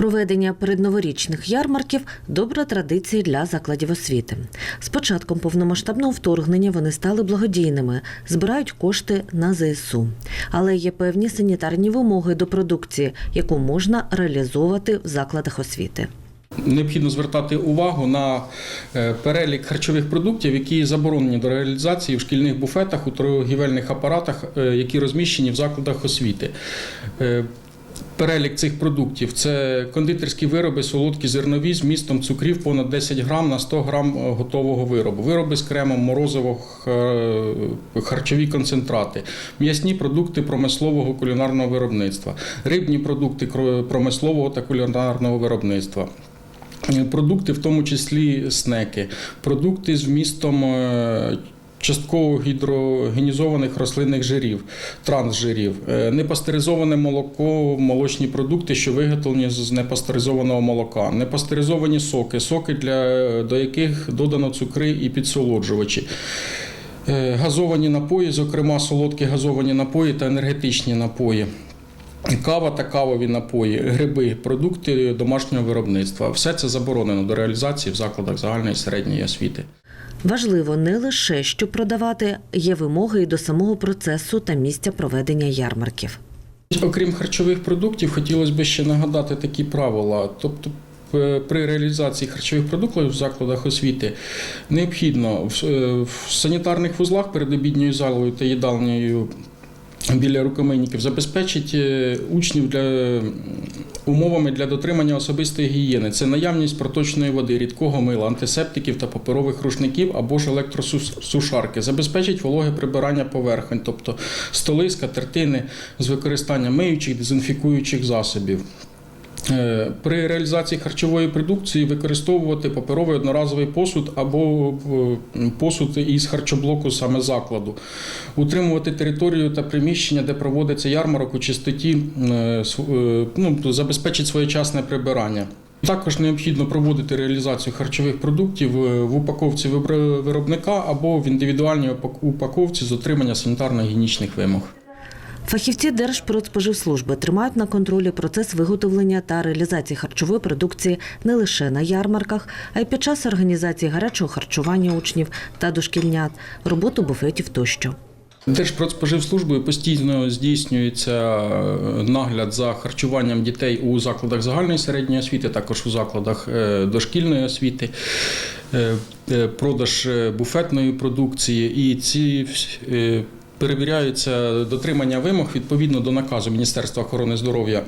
Проведення передноворічних ярмарків добра традиція для закладів освіти. З початком повномасштабного вторгнення вони стали благодійними, збирають кошти на ЗСУ. Але є певні санітарні вимоги до продукції, яку можна реалізовувати в закладах освіти. Необхідно звертати увагу на е, перелік харчових продуктів, які заборонені до реалізації в шкільних буфетах у торгівельних апаратах, е, які розміщені в закладах освіти. Е, Перелік цих продуктів. Це кондитерські вироби, солодкі зернові з містом цукрів понад 10 грам на 100 грам е, готового виробу, вироби з кремом, морозиво, харчові концентрати, м'ясні продукти промислового кулінарного виробництва, рибні продукти промислового та кулінарного виробництва. Е, Продукти, в тому числі снеки, продукти з вмістом е, частково гідрогенізованих рослинних жирів, трансжирів, е, непастеризоване молоко, молочні продукти, що виготовлені з непастеризованого молока, непастеризовані соки, соки, для, до яких додано цукри і підсолоджувачі. Е, Газовані напої, зокрема солодкі газовані напої та енергетичні напої. Кава та кавові напої, гриби, продукти домашнього виробництва. Все це заборонено до реалізації в закладах загальної і середньої освіти. Важливо не лише що продавати, є вимоги і до самого процесу та місця проведення ярмарків. Окрім харчових продуктів, хотілося б ще нагадати такі правила. Тобто, при реалізації харчових продуктів в закладах освіти необхідно в, е, санітарних вузлах перед обідньою залою та їдальнею біля рукомийніків забезпечить учнів для умовами для дотримання особистої гігієни. Це наявність проточної води, рідкого мила, антисептиків та паперових рушників або ж електросушарки. Забезпечить вологе прибирання поверхонь, тобто столи, скатертини з використанням миючих, дезінфікуючих засобів. Е, При реалізації харчової продукції використовувати паперовий одноразовий посуд або е, посуд із харчоблоку саме закладу, утримувати територію та приміщення, де проводиться ярмарок у чистоті, е, ну, забезпечить своєчасне прибирання. Також необхідно проводити реалізацію харчових продуктів в упаковці виробника або в індивідуальній упаковці з отримання санітарно-гігієнічних вимог. Фахівці Держпродспоживслужби тримають на контролі процес виготовлення та реалізації харчової продукції не лише на ярмарках, а й під час організації гарячого харчування учнів та дошкільнят, роботу буфетів тощо. Держпродспоживслужбою постійно здійснюється е, нагляд за харчуванням дітей у закладах загальної середньої освіти, також у закладах е, дошкільної освіти, е, продаж буфетної продукції. І ці е, перевіряються дотримання вимог відповідно до наказу Міністерства охорони здоров'я.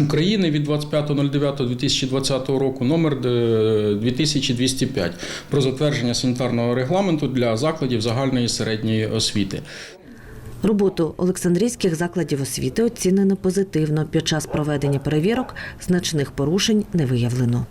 України від 25.09.2020 року номер е, 2205 про затвердження санітарного регламенту для закладів загальної середньої освіти. Роботу Олександрійських закладів освіти оцінено позитивно. Під час проведення перевірок значних порушень не виявлено.